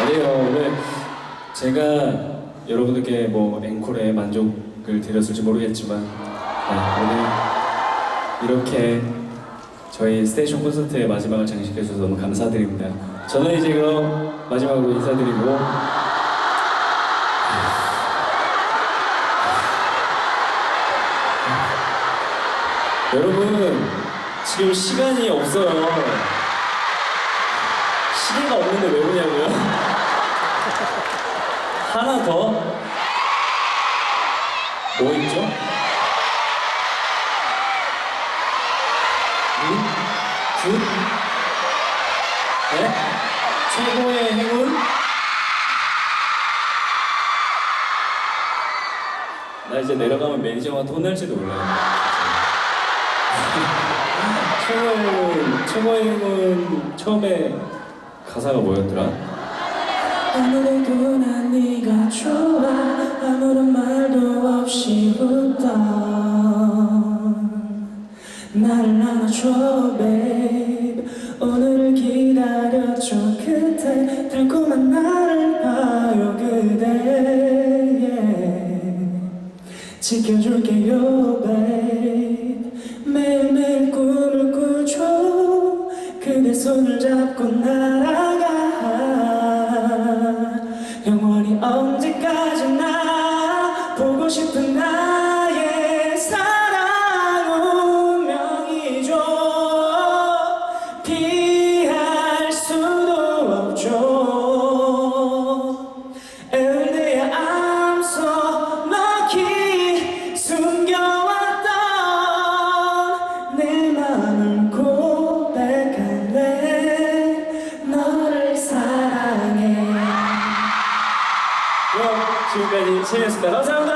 아니에요. 오늘 제가 여러분들께 뭐 앵콜에 만족을 드렸을지 모르겠지만 네, 오늘 이렇게 저희 스테이션 콘서트의 마지막을 장식해 주셔서 너무 감사드립니다. 저는 이제 그럼 마지막으로 인사드리고 여러분 지금 시간이 없어요. 시계가 없는데 왜 오냐고요? 하나 더? 뭐 있죠? 응? 굿? 네? 최고의 행운? 나 이제 내려가면 매니저한테 혼날지도 몰라요. 최고의 행운, 최고의 행운 처음에 가사가 뭐였더라? 아무래도 난 네가 좋아. 아무런 말도 없이 웃던 나를 안아줘 babe. 오늘을 기다렸죠 그때 달콤한 나를 봐요 그대. Yeah. 지켜줄게요 babe 손을 잡고 날아가. 영원히 언제까지나 보고 싶은 나 지금까지 신이었습니다. 감사합니다.